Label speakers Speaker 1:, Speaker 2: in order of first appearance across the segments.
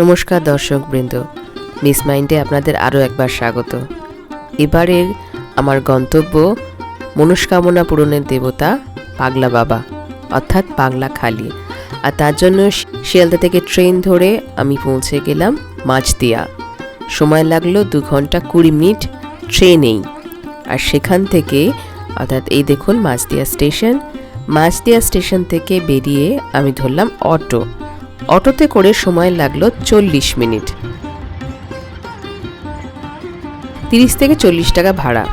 Speaker 1: নমস্কার দর্শক বৃন্দ মিস মাইন্ডে আপনাদের আরও একবার স্বাগত। এবারের আমার গন্তব্য মনস্কামনা পূরণের দেবতা পাগলা বাবা, অর্থাৎ পাগলা খালি। আর তার জন্য শিয়ালদা থেকে ট্রেন ধরে আমি পৌঁছে গেলাম মাঝদিয়া। সময় লাগল দু ঘণ্টা কুড়ি মিনিট ট্রেনেই। আর সেখান থেকে, অর্থাৎ এই দেখুন মাঝদিয়া স্টেশন মাঝদিয়া স্টেশন থেকে বেরিয়ে আমি ধরলাম অটো। অটোতে করে সময় লাগল চল্লিশ মিনিট। তিরিশ থেকে চল্লিশ টাকা ভাড়া।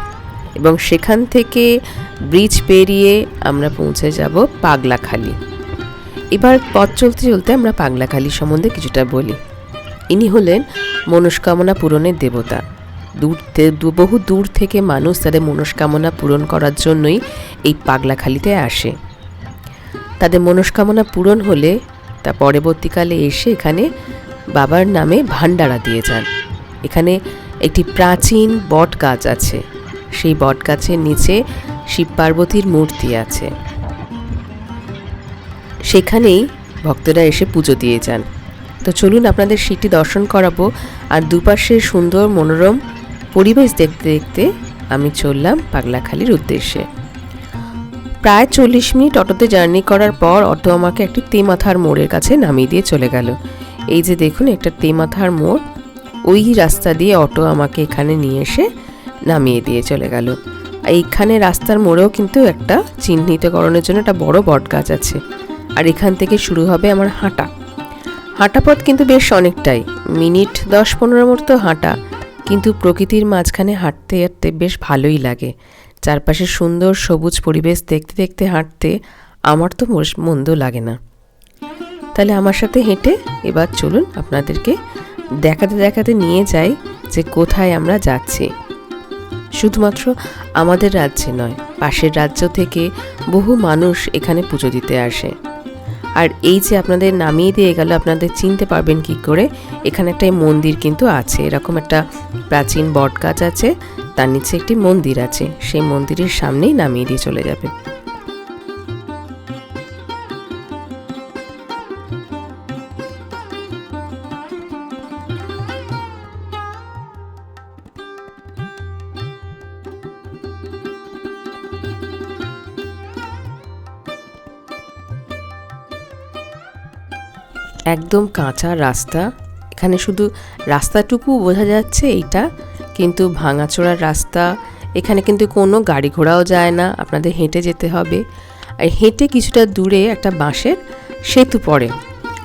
Speaker 1: এবং সেখান থেকে ব্রিজ পেরিয়ে আমরা পৌঁছে যাব পাগলাখালি। এবার পথ চলতে চলতে আমরা পাগলাখালি সম্বন্ধে কিছুটা বলি। ইনি হলেন মনস্কামনা পূরণের দেবতা। দূর বহু দূর থেকে মানুষ তাদের মনস্কামনা পূরণ করার জন্যই এই পাগলাখালিতে আসে। তাদের মনস্কামনা পূরণ হলে তা পরবর্তীকালে এসে এখানে বাবার নামে ভান্ডারা দিয়ে যান। এখানে একটি প্রাচীন বট গাছ আছে। সেই বট গাছের নিচে শিব পার্বতীর মূর্তি আছে। সেখানেই ভক্তরা এসে পুজো দিয়ে যান। তো চলুন আপনাদের সেটি দর্শন করাবো আর দুপাশে সুন্দর মনোরম পরিবেশ দেখতে দেখতে আমি চললাম পাগলাখালির উদ্দেশ্যে। প্রায় চল্লিশ মিনিট অটোতে জার্নি করার পর অটো আমাকে একটি তেমাথার মোড়ের কাছে নামিয়ে দিয়ে চলে গেল। এই যে দেখুন, একটা তেমাথার মোড়। ওই রাস্তা দিয়ে অটো আমাকে এখানে নিয়ে এসে নামিয়ে দিয়ে চলে গেল। এইখানে রাস্তার মোড়েও কিন্তু একটা চিহ্নিতকরণের জন্য একটা বড় বট গাছ আছে। আর এখান থেকে শুরু হবে আমার হাঁটা। হাঁটা পথ কিন্তু বেশ অনেকটাই। মিনিট দশ পনেরো মতো হাঁটা। কিন্তু প্রকৃতির মাঝখানে হাঁটতে হাঁটতে বেশ ভালোই লাগে। চারপাশে সুন্দর সবুজ পরিবেশ দেখতে দেখতে হাঁটতে আমার তো মন্দ লাগে না। তাহলে আমার সাথে হেঁটে এবার চলুন আপনাদেরকে দেখাতে দেখাতে নিয়ে যাই যে কোথায় আমরা যাচ্ছি। শুধুমাত্র আমাদের রাজ্যে নয়, পাশের রাজ্য থেকে বহু মানুষ এখানে পুজো দিতে আসে। আর এই যে আপনাদের নামিয়ে দিয়ে গেল, আপনাদের চিনতে পারবেন কি করে, এখানে একটা মন্দির কিন্তু আছে, এরকম একটা প্রাচীন বট গাছ আছে তার নিচে একটি মন্দির আছে। সেই মন্দিরের সামনেই নামিয়ে দিয়ে চলে যাবে। একদম কাঁচা রাস্তা। এখানে শুধু রাস্তাটুকু বোঝা যাচ্ছে, এইটা কিন্তু ভাঙাচোরা রাস্তা, এখানে কিন্তু কোনো গাড়ি ঘোড়াও যায় না, আপনাদের হেঁটে যেতে হবে। আর হেঁটে কিছুটা দূরে একটা বাঁশের সেতু পড়ে,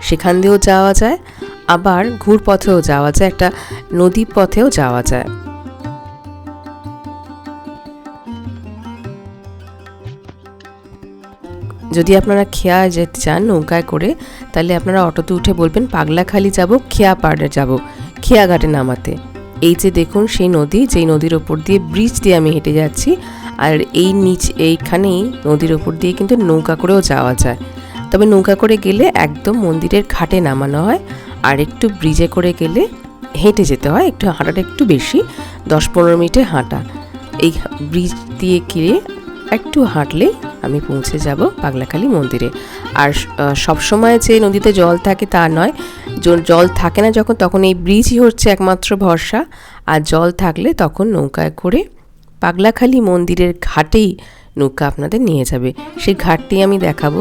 Speaker 1: সেখান দিয়েও যাওয়া যায়, আবার ঘুরপথেও যাওয়া যায়, একটা নদী পথেও যাওয়া যায়। যদি আপনারা খেয়া যেতে চান নৌকায় করে, তাহলে আপনারা অটোতে উঠে বলবেন, পাগলাখালি যাব, খেয়া পাড়ে যাব, খেয়াঘাটে নামাতে। এই যে দেখুন, সেই নদী, যেই নদীর ওপর দিয়ে ব্রিজ দিয়ে আমি হেঁটে যাচ্ছি, আর এই নিচ, এইখানেই নদীর ওপর দিয়ে কিন্তু নৌকা করেও যাওয়া যায়। তবে নৌকা করে গেলে একদম মন্দিরের ঘাটে নামানো হয়, আর একটু ব্রিজে করে গেলে হেঁটে যেতে হয়, একটু হাঁটাটা একটু বেশি, দশ পনেরো মিনিটে হাঁটা। এই ব্রিজ দিয়ে গিয়ে একটু হাঁটলেই আমি পৌঁছে যাব পাগলাখালি মন্দিরে। আর সবসময় যে নদীতে জল থাকে তা নয় জল থাকে না যখন, তখন এই ব্রিজই হচ্ছে একমাত্র ভরসা। আর জল থাকলে তখন নৌকায় করে পাগলাখালি মন্দিরের ঘাটেই নৌকা আপনাদের নিয়ে যাবে। সেই ঘাটটি আমি দেখাবো।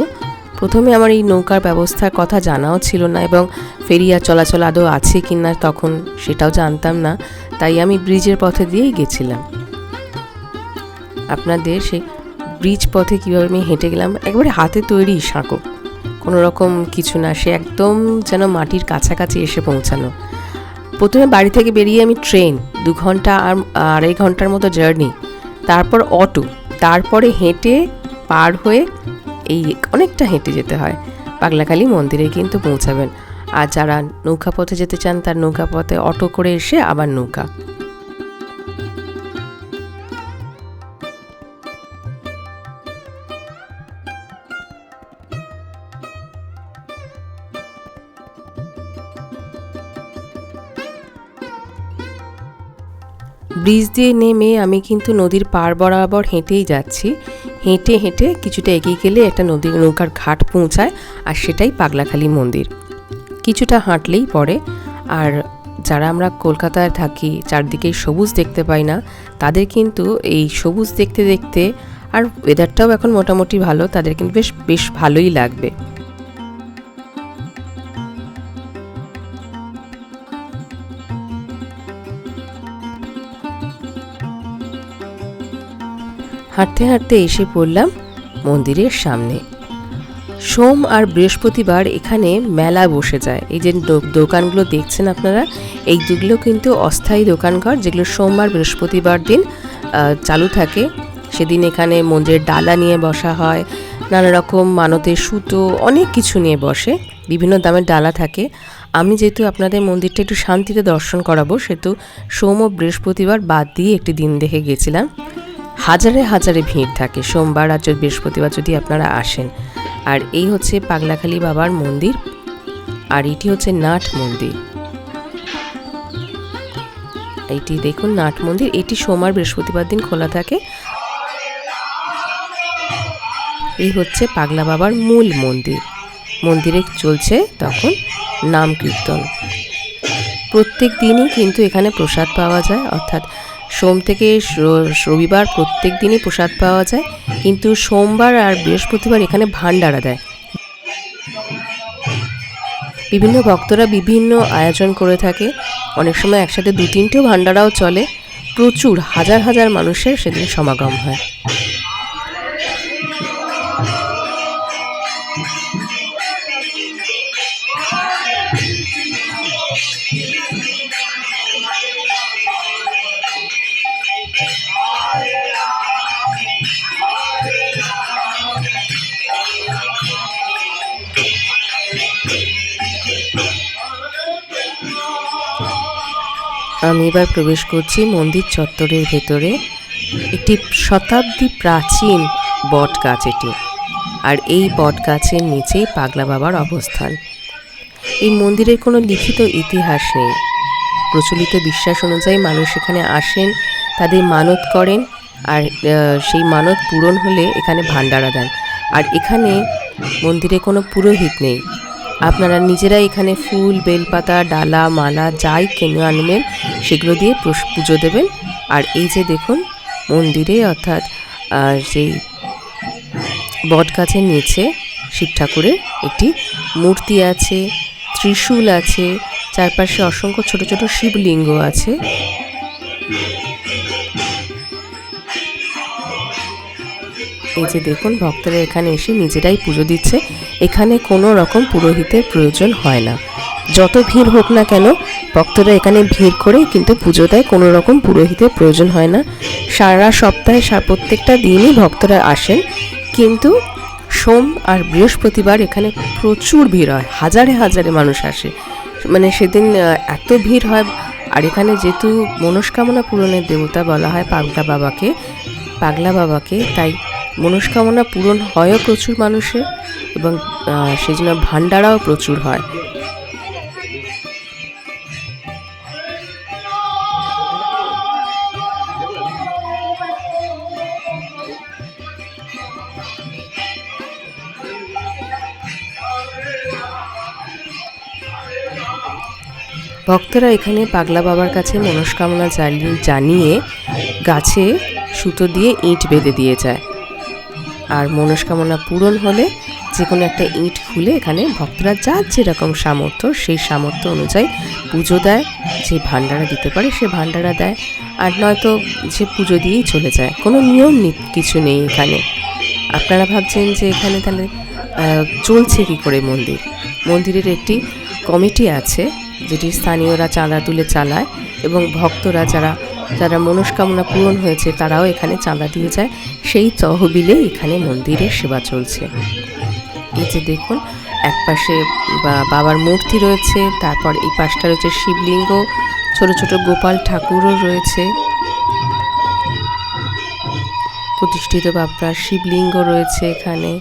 Speaker 1: প্রথমে আমার এই নৌকার ব্যবস্থার কথা জানাও ছিল না এবং ফেরিয়া চলাচল আদৌ আছে কি না তখন সেটাও জানতাম না, তাই আমি ব্রিজের পথে দিয়েই গেছিলাম। আপনাদের সেই ব্রিজ পথে কীভাবে আমি হেঁটে গেলাম, একবারে হাতে তৈরি সাঁকো। কোনো রকম কিছু না, সে একদম যেন মাটির কাছাকাছি এসে পৌঁছানো। প্রথমে বাড়ি থেকে বেরিয়ে আমি ট্রেন দু ঘণ্টা আর, আড়াই ঘণ্টার মতো জার্নি তারপর অটো তারপরে হেঁটে পার হয়ে এই অনেকটা হেঁটে যেতে হয়। পাগলাখালি মন্দিরে কিন্তু পৌঁছাবেন। আর যারা নৌকা পথে যেতে চান, তার নৌকা পথে অটো করে এসে আবার নৌকা। ব্রিজ দিয়ে নেমে আমি কিন্তু নদীর পার বরাবর হেঁটেই যাচ্ছি। হেঁটে হেঁটে কিছুটা এগিয়ে গেলে একটা নদীর নৌকার ঘাট পৌঁছায় আর সেটাই পাগলাখালি মন্দির। কিছুটা হাঁটলেই পড়ে। আর যারা আমরা কলকাতায় থাকি, চারদিকে সবুজ দেখতে পাই না, তাদের কিন্তু এই সবুজ দেখতে দেখতে, আর ওয়েদারটাও এখন মোটামুটি ভালো, তাদের কিন্তু বেশ বেশ ভালোই লাগবে। হাঁটতে হাঁটতে এসে পড়লাম মন্দিরের সামনে। সোম আর বৃহস্পতিবার এখানে মেলা বসে যায়। এই যে দোকানগুলো দেখছেন আপনারা এই দুগুলো কিন্তু অস্থায়ী দোকানঘর যেগুলো সোমবার বৃহস্পতিবার দিন চালু থাকে। সেদিন এখানে মন্দিরের ডালা নিয়ে বসা হয়, নানা রকম মানতের সুতো, অনেক কিছু নিয়ে বসে। বিভিন্ন দামের ডালা থাকে। আমি যেহেতু আপনাদের মন্দিরটা একটু শান্তিতে দর্শন করাবো, সেহেতু সোম ও বৃহস্পতিবার বাদ দিয়ে একটি দিন দেখে গেছিলাম। হাজারে হাজারে ভিড় থাকে। সোমবার আর বৃহস্পতিবার যদি আপনারা আসেন। আর এই হচ্ছে পাগলাখালি বাবার মন্দির। আর এটি হচ্ছে নাট মন্দির। এটি দেখুন, নাট মন্দির। এটি সোমবার বৃহস্পতিবার দিন খোলা থাকে। এই হচ্ছে পাগলা বাবার মূল মন্দির। মন্দিরে চলছে তখন নাম কীর্তন। প্রত্যেক দিনই কিন্তু এখানে প্রসাদ পাওয়া যায়। অর্থাৎ সোম থেকে রবিবার প্রত্যেক দিনই প্রসাদ পাওয়া যায়, কিন্তু সোমবার আর বৃহস্পতিবার এখানে ভান্ডারা দেয়। বিভিন্ন ভক্তরা বিভিন্ন আয়োজন করে থাকে। অনেক সময় একসাথে দু তিনটেও ভান্ডারাও চলে। প্রচুর, হাজার হাজার মানুষের সেদিন সমাগম হয়। আমি এবার প্রবেশ করছি মন্দির চত্বরের ভেতরে, একটি শতাব্দী প্রাচীন বট গাছ এটি। আর এই বট গাছের নিচেই পাগলা বাবার অবস্থান। এই মন্দিরের কোনো লিখিত ইতিহাস নেই। প্রচলিত বিশ্বাস অনুযায়ী মানুষ এখানে আসেন, তাদের মানত করেন, আর সেই মানত পূরণ হলে এখানে ভান্ডারা দেন আর এখানে মন্দিরে কোনো পুরোহিত নেই। আপনারা নিজেরাই এখানে ফুল, বেলপাতা, ডালা, মালা, যাই কিনে আনবেন, সেগুলো দিয়ে পুজো দেবেন। আর এই যে দেখুন, মন্দিরে অর্থাৎ সেই বট গাছের নিচে শিব ঠাকুরের একটি মূর্তি আছে, ত্রিশূল আছে, চারপাশে অসংখ্য ছোট ছোট শিবলিঙ্গ আছে। এই যে দেখুন, ভক্তরা এখানে এসে নিজেরাই পুজো দিচ্ছে। এখানে কোনো রকম পুরোহিতের প্রয়োজন হয় না। যত ভিড় হোক না কেন, ভক্তরা এখানে ভিড় করে কিন্তু পুজো দেয় কোনো রকম পুরোহিতের প্রয়োজন হয় না। সারা সপ্তাহে প্রত্যেকটা দিনই ভক্তরা আসেন, কিন্তু সোম আর বৃহস্পতিবার এখানে প্রচুর ভিড় হয়, হাজারে হাজারে মানুষ আসে। মানে সেদিন এত ভিড় হয়, আর এখানে যেহেতু মনস্কামনা পূরণের দেবতা বলা হয় পাগলা বাবাকে পাগলা বাবাকে, তাই মনস্কামনা পূরণ হয়ও প্রচুর মানুষের এবং সেই জন্য ভান্ডারাও প্রচুর হয়। ভক্তরা এখানে পাগলা বাবার কাছে মনস্কামনা জানিয়ে গাছে সুতো দিয়ে ইঁট বেঁধে দিয়ে যায়। আর মনস্কামনা পূরণ হলে যে কোনো একটা ইট খুলে এখানে ভক্তরা যার যেরকম সামর্থ্য, সেই সামর্থ্য অনুযায়ী পুজো দেয়। যে ভান্ডারা দিতে পারে সে ভান্ডারা দেয়। আর নয়তো যে পুজো দিয়েই চলে যায়। কোনো নিয়ম কিছু নেই এখানে। আপনারা ভাবছেন যে এখানে তাহলে চলছে কি করে মন্দির? মন্দিরের একটি কমিটি আছে, যেটি স্থানীয়রা চাঁদা তুলে চালায় এবং ভক্তরা যারা যারা মনস্কামনা পূরণ হয়েছে, তারাও এখানে চাঁদা দিয়ে যায়। সেই তহবিলে এখানে মন্দিরের সেবা চলছে। এই যে দেখুন এক পাশে বাবার মূর্তি রয়েছে, তারপর এই পাশটা রয়েছে শিবলিঙ্গ, ছোট ছোট গোপাল ঠাকুরও রয়েছে। প্রতিষ্ঠিত বাপরার শিবলিঙ্গ রয়েছে এখানে।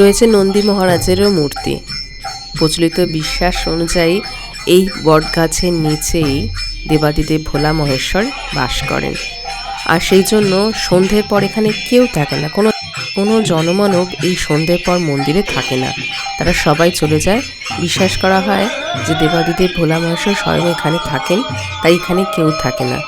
Speaker 1: রয়েছে নন্দী মহারাজেরও মূর্তি। প্রচলিত বিশ্বাস অনুযায়ী এই বটগাছের নিচেই দেবাদিদেব ভোলা মহেশ্বর বাস করেন। আর সেই জন্য সন্ধ্যের পর এখানে কেউ থাকে না। কোনো কোনো জনমানব এই সন্ধ্যের পর মন্দিরে থাকে না। তারা সবাই চলে যায়। বিশ্বাস করা হয় যে দেবাদিদেব ভোলা মহেশ্বর স্বয়ং এখানে থাকেন, তাই এখানে কেউ থাকে না।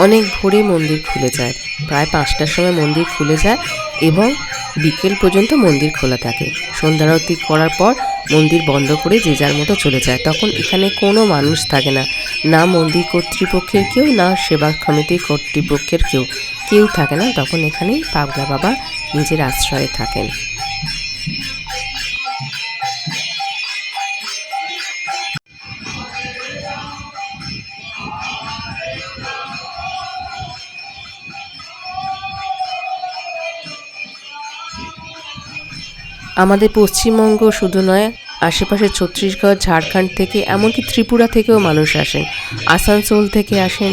Speaker 1: অনেক ভোরে মন্দির খুলে যায়। প্রায় পাঁচটার সময় মন্দির খুলে যায় এবং বিকেল পর্যন্ত মন্দির খোলা থাকে। সন্ধ্যারতি করার পর মন্দির বন্ধ করে যে যার মতো চলে যায়। তখন এখানে কোনো মানুষ থাকে না। না মন্দির কর্তৃপক্ষের কেউ, না সেবা সমিতির কর্তৃপক্ষের কেউ। কেউ থাকে না। তখন এখানেই পাগলা বাবা নিজের আশ্রয়ে থাকেন। আমাদের পশ্চিমবঙ্গ শুধু নয়, আশেপাশে ছত্তিশগড়, ঝাড়খণ্ড থেকে, এমনকি ত্রিপুরা থেকেও মানুষ আসেন। আসানসোল থেকে আসেন,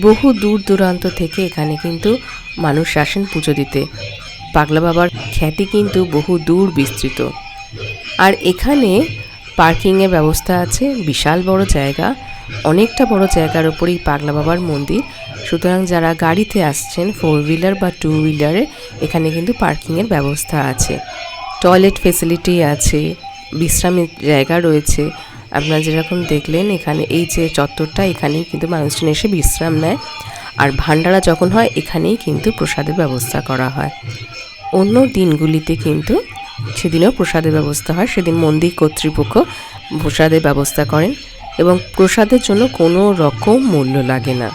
Speaker 1: বহু দূর দূরান্ত থেকে এখানে কিন্তু মানুষ আসেন পুজো দিতে। পাগলা বাবার খ্যাতি কিন্তু বহু দূর বিস্তৃত। আর এখানে পার্কিংয়ের ব্যবস্থা আছে, বিশাল বড় জায়গা। অনেকটা বড় জায়গার ওপরেই পাগলা বাবার মন্দির। সুতরাং যারা গাড়িতে আসছেন ফোর হুইলার বা টু হুইলারে এখানে কিন্তু পার্কিংয়ের ব্যবস্থা আছে। টয়লেট ফেসিলিটি আছে, বিশ্রামের জায়গা রয়েছে। আপনারা যেরকম দেখলেন, এখানে এই যে চত্বরটা, এখানেই কিন্তু মানুষজন এসে বিশ্রাম নেয়। আর ভান্ডারা যখন হয়, এখানেই কিন্তু প্রসাদের ব্যবস্থা করা হয়। অন্য দিনগুলিতে কিন্তু সেদিনও প্রসাদের ব্যবস্থা হয়। সেদিন মন্দির কর্তৃপক্ষ প্রসাদের ব্যবস্থা করেন এবং প্রসাদের জন্য কোনো রকম মূল্য লাগে না।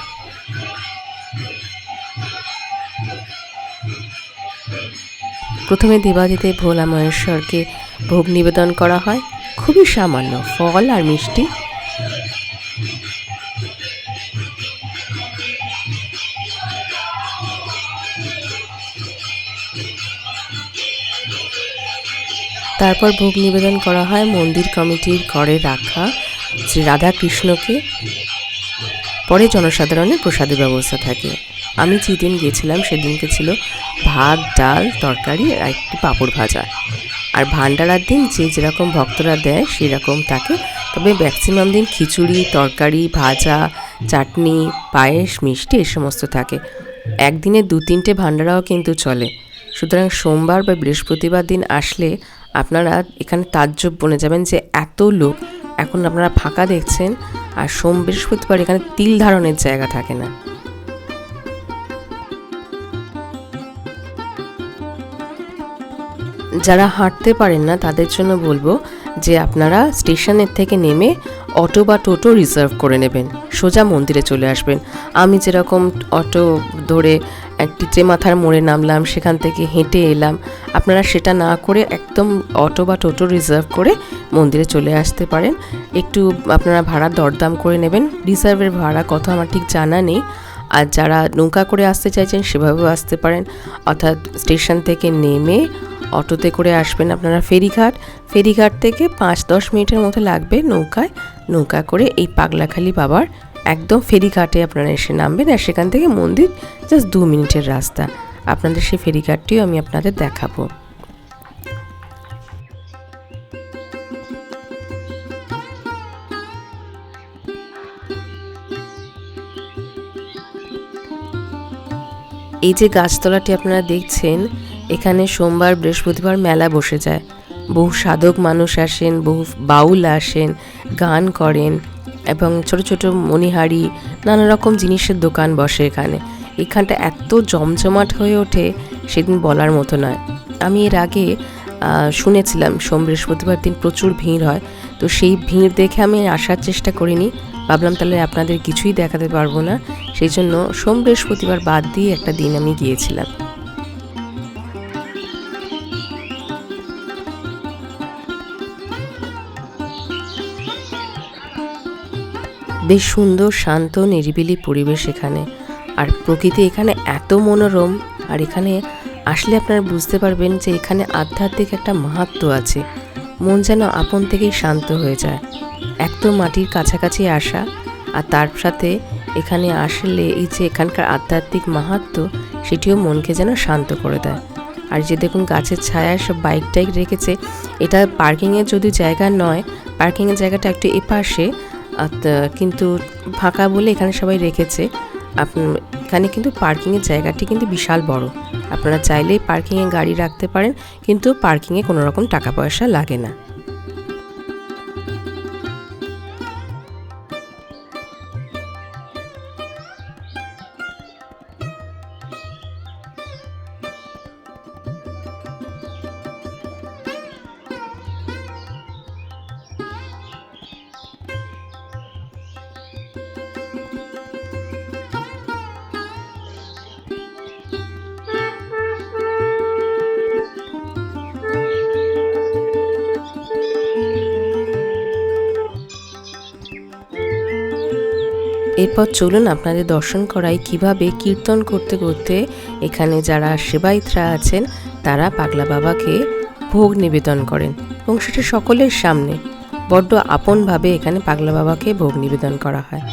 Speaker 1: প্রথমে দেবাদিদেব ভোলা মহেশ্বরকে ভোগ নিবেদন করা হয়। খুবই সামান্য, ফল আর মিষ্টি। তারপর ভোগ নিবেদন করা হয় মন্দির কমিটির ঘরে রাখা শ্রী রাধাকৃষ্ণকে। পরে জনসাধারণের প্রসাদের ব্যবস্থা থাকে। আমি যেদিন গেছিলাম সেদিনকে ছিল ভাত, ডাল, তরকারি আর একটি পাঁপড় ভাজা। আর ভান্ডারার দিন যে যেরকম ভক্তরা দেয়, সেরকম থাকে তবে ম্যাক্সিমাম দিন খিচুড়ি, তরকারি, ভাজা, চাটনি, পায়েস, মিষ্টি এ সমস্ত থাকে। একদিনে দু তিনটে ভান্ডারাও কিন্তু চলে। সুতরাং সোমবার বা বৃহস্পতিবার দিন আসলে আপনারা এখানে তাজ্জব বনে যাবেন যে এত লোক এখন আপনারা ফাঁকা দেখছেন আর সোম বৃহস্পতিবার এখানে তিল ধারণের জায়গা থাকে না। যারা হাঁটতে পারেন না, তাদের জন্য বলব যে আপনারা স্টেশনের থেকে নেমে অটো বা টোটো রিজার্ভ করে নেবেন। সোজা মন্দিরে চলে আসবেন। আমি যেরকম অটো ধরে একটি মাথার মোড়ে নামলাম, সেখান থেকে হেঁটে এলাম। আপনারা সেটা না করে একদম অটো বা টোটো রিজার্ভ করে মন্দিরে চলে আসতে পারেন। একটু আপনারা ভাড়া দরদাম করে নেবেন। রিজার্ভের ভাড়া কত আমার ঠিক জানা নেই। আর যারা নৌকা করে আসতে চাইছেন, সেভাবেও আসতে পারেন। অর্থাৎ স্টেশন থেকে নেমে অটোতে করে আসবেন আপনারা ফেরিঘাট। ফেরিঘাট থেকে পাঁচ দশ মিনিটের মতো লাগবে নৌকায়। নৌকা করে এই পাগলাখালি বাবার একদম ফেরিঘাটে আপনারা এসে নামবেন আর সেখান থেকে মন্দির জাস্ট দু মিনিটের রাস্তা। আপনাদের সেই ফেরিঘাটটিও আমি আপনাদের দেখাবো। এই যে গাছতলাটি আপনারা দেখছেন এখানে সোমবার বৃহস্পতিবার মেলা বসে যায়। বহু সাধক মানুষ আসেন, বহু বাউল আসেন, গান করেন এবং ছোট ছোট মণিহারি, নানা রকম জিনিসের দোকান বসে এখানে। এখানটা এত জমজমাট হয়ে ওঠে, সেদিন বলার মতো নয়। আমি এর আগে শুনেছিলাম সোম বৃহস্পতিবার দিন প্রচুর ভিড় হয়, তো সেই ভিড় দেখে আমি আসার চেষ্টা করিনি। ভাবলাম তাহলে আপনাদের কিছুই দেখাতে পারব না, সেই জন্য সোম বৃহস্পতিবার বাদ দিয়ে একটা দিন আমি গিয়েছিলাম। বেশ সুন্দর, শান্ত, নিরিবিলি পরিবেশ এখানে। আর প্রকৃতি এখানে এত মনোরম, আর এখানে আসলে আপনারা বুঝতে পারবেন যে এখানে আধ্যাত্মিক একটা মাহাত্ম আছে। মন যেন আপন থেকেই শান্ত হয়ে যায়। এক তো মাটির কাছাকাছি আসা, আর তার সাথে এখানে আসলে এই যে এখানকার আধ্যাত্মিক মাহাত্ম, সেটিও মনকে যেন শান্ত করে দেয়। আর যে দেখুন গাছের ছায়ায় সব বাইক টাইক রেখেছে, এটা পার্কিংয়ের যদি জায়গা নয়, পার্কিংয়ের জায়গাটা একটু এপাশে কিন্তু ফাঁকা বলে এখানে সবাই রেখেছে। এখানে কিন্তু পার্কিংয়ের জায়গাটি কিন্তু বিশাল বড়। আপনারা চাইলেই পার্কিংয়ে গাড়ি রাখতে পারেন, কিন্তু পার্কিংয়ে কোনো রকম টাকা পয়সা লাগে না। এরপর চলুন আপনাদের দর্শন করাই কীভাবে কীর্তন করতে করতে এখানে যারা সেবায়িতরা আছেন, তারা পাগলা বাবাকে ভোগ নিবেদন করেন এবং সেটা সকলের সামনে। বড্ড আপনভাবে এখানে পাগলা বাবাকে ভোগ নিবেদন করা হয়।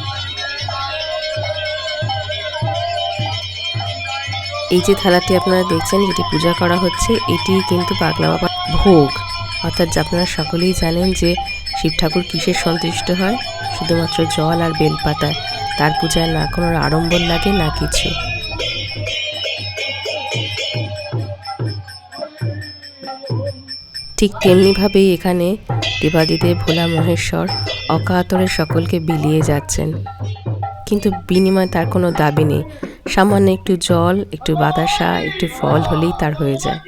Speaker 1: এই যে থালাটি আপনারা দেখছেন, যেটি পূজা করা হচ্ছে, এটি কিন্তু পাগলা বাবার ভোগ। অর্থাৎ আপনারা সকলেই জানেন যে শিব ঠাকুর কিসের সন্তুষ্ট হয়, শুধুমাত্র জল আর বেলপাতায় তার পূজায় না কোনো আড়ম্বর লাগে, না কিছু। ঠিক তেমনিভাবেই এখানে দেবাদিদেব, ভোলা মহেশ্বর অকাতরে সকলকে বিলিয়ে যাচ্ছেন। কিন্তু বিনিময়ে তার কোনো দাবি নেই। সামান্য একটু জল, একটু বাতাসা, একটু ফল হলেই তার হয়ে যায়।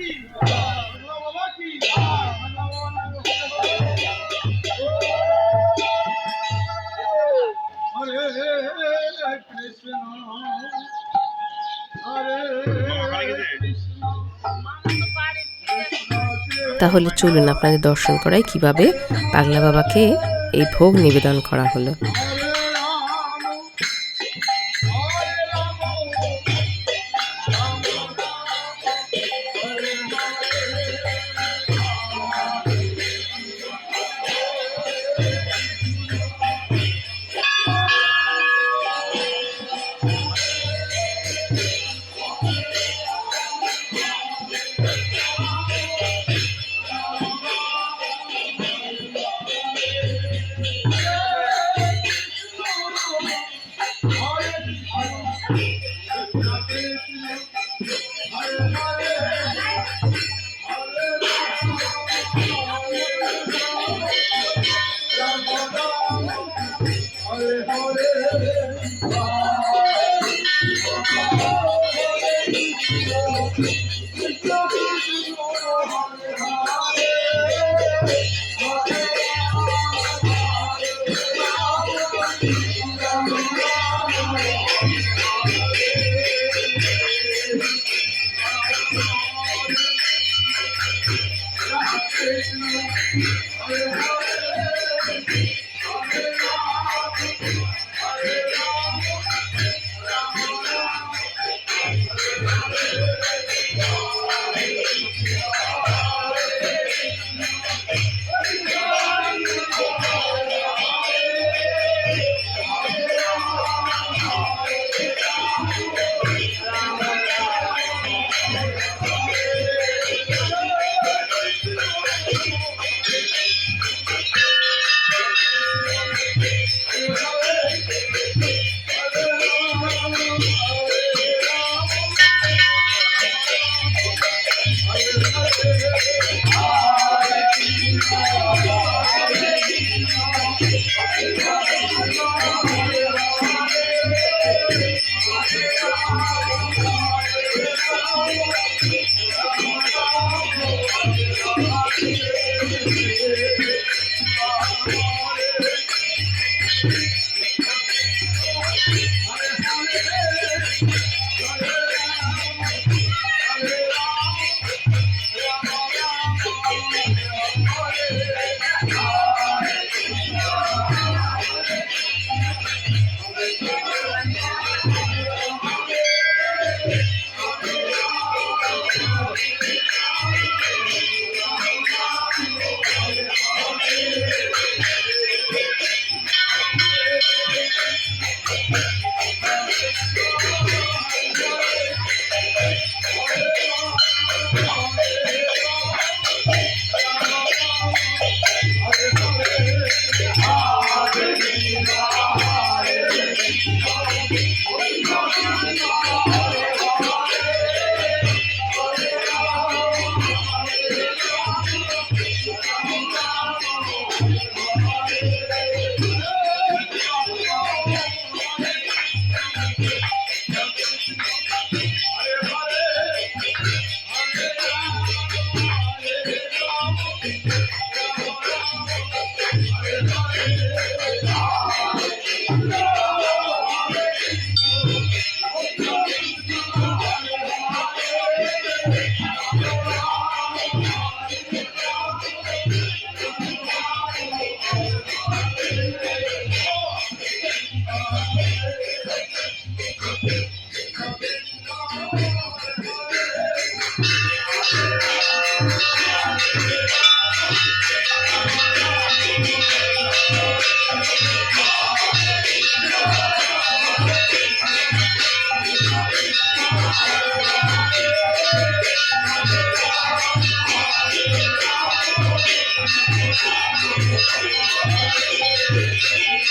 Speaker 1: তাহলে চলুন আপনাদের দর্শন করাই কীভাবে পাগলা বাবাকে এই ভোগ নিবেদন করা হলো।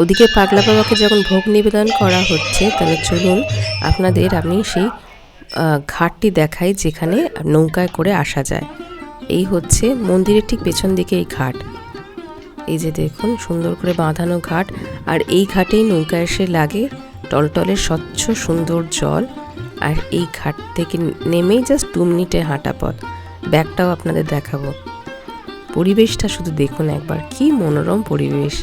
Speaker 1: ওদিকে পাগলা বাবাকে যখন ভোগ নিবেদন করা হচ্ছে, তাহলে চলুন আপনাদের আমি সেই ঘাটটি দেখাই যেখানে নৌকায় করে আসা যায়। এই হচ্ছে মন্দিরের ঠিক পেছন দিকে এই ঘাট। এই যে দেখুন, সুন্দর করে বাঁধানো ঘাট। আর এই ঘাটেই নৌকা এসে লাগে টলটলের স্বচ্ছ সুন্দর জল। আর এই ঘাট থেকে নেমেই জাস্ট দু মিনিটে হাঁটা পথ। ব্যাগটাও আপনাদের দেখাবো। পরিবেশটা শুধু দেখুন একবার, কি মনোরম পরিবেশ।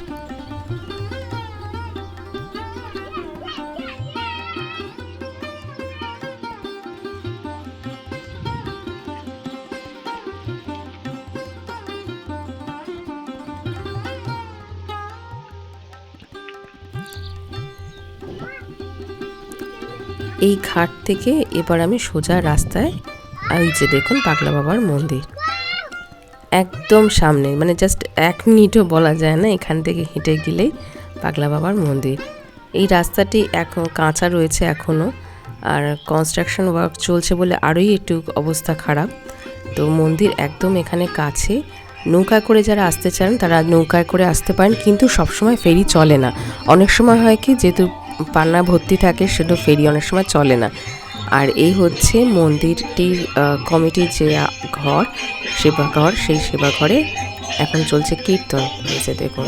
Speaker 1: এই ঘাট থেকে এবার আমি সোজা রাস্তায় ওই যে দেখুন পাগলা বাবার মন্দির। একদম সামনে মানে জাস্ট এক মিনিটও বলা যায় না এখান থেকে হেঁটে গেলেই পাগলা বাবার মন্দির। এই রাস্তাটি এখন কাঁচা রয়েছে এখনও আর কনস্ট্রাকশন ওয়ার্ক চলছে বলে আরোই একটু অবস্থা খারাপ। তো মন্দির একদম এখানে কাছে। নৌকা করে যারা আসতে চান তারা নৌকায় করে আসতে পারেন, কিন্তু সবসময় ফেরি চলে না। অনেক সময় হয় কি, যেহেতু পান্না ভর্তি থাকে সেটা ফেরি অনেক সময় চলে না। আর এই হচ্ছে মন্দিরটির কমিটির যে ঘর সেবা ঘর সেই সেবা ঘরে এখন চলছে কীর্তন। যে দেখুন।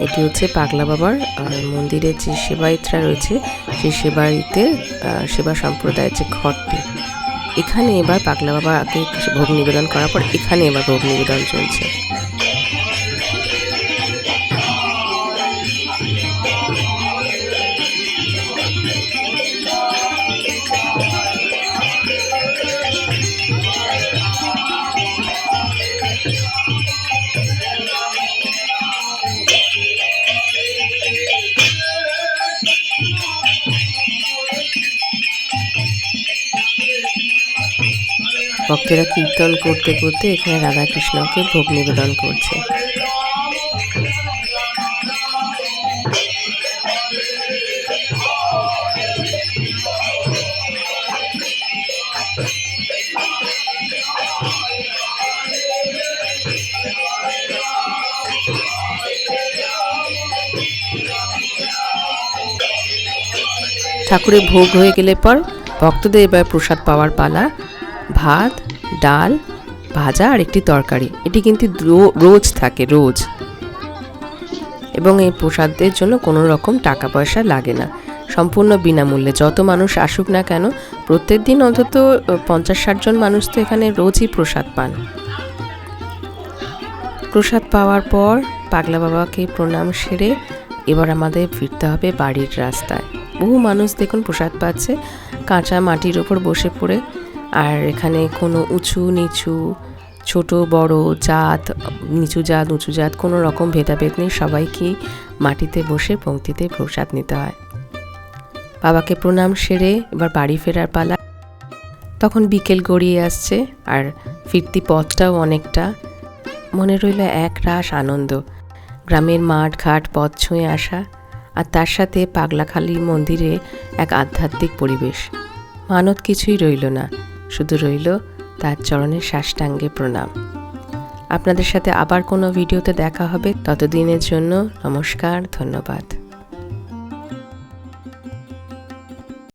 Speaker 1: এটি হচ্ছে পাগলা বাবার আর মন্দিরের যে সেবায়িতরা রয়েছে সেই আহ, সেবা সম্প্রদায়ের যে ঘরটি। এখানে এবার পাগলা বাবাকে ভোগ নিবেদন করার পর এখানে এবার ভোগ নিবেদন চলছে। ভক্তরা কীর্তন করতে করতে এখানে রাধাকৃষ্ণকে ভোগ নিবেদন করছে। ঠাকুরের ভোগ হয়ে গেলে পর ভক্তদের এবার প্রসাদ পাওয়ার পালা। ভাত, ডাল, ভাজা আর একটি তরকারি। এটি কিন্তু রোজ থাকে, রোজ। এবং এই প্রসাদের জন্য কোনো রকম টাকা পয়সা লাগে না। সম্পূর্ণ বিনামূল্যে। যত মানুষ আসুক না কেন, প্রত্যেক দিন অন্তত পঞ্চাশ ষাট জন মানুষ তো এখানে রোজই প্রসাদ পান। প্রসাদ পাওয়ার পর পাগলা বাবাকে প্রণাম সেরে এবার আমাদের ফিরতে হবে বাড়ির রাস্তায়। বহু মানুষ দেখুন প্রসাদ পাচ্ছে, কাঁচা মাটির ওপর বসে পড়ে। আর এখানে কোনো উঁচু, নিচু, ছোট, বড় জাত, নিচু জাত, উঁচু জাত কোনো রকম ভেদাভেদ নেই। সবাইকে মাটিতে বসে পংক্তিতে প্রসাদ নিতে হয়। বাবাকে প্রণাম সেরে এবার বাড়ি ফেরার পালা। তখন বিকেল গড়িয়ে আসছে আর ফিরতি পথটাও অনেকটা। মনে রইল এক রাস আনন্দ। গ্রামের মাঠ ঘাট পথ ছুঁয়ে আসা আর তার সাথে পাগলাখালি মন্দিরে এক আধ্যাত্মিক পরিবেশ। মানত কিছুই রইল না। শুধু রইল তার চরণের সাষ্টাঙ্গে প্রণাম। আপনাদের সাথে আবার কোনো ভিডিওতে দেখা হবে। ততদিনের জন্য নমস্কার, ধন্যবাদ।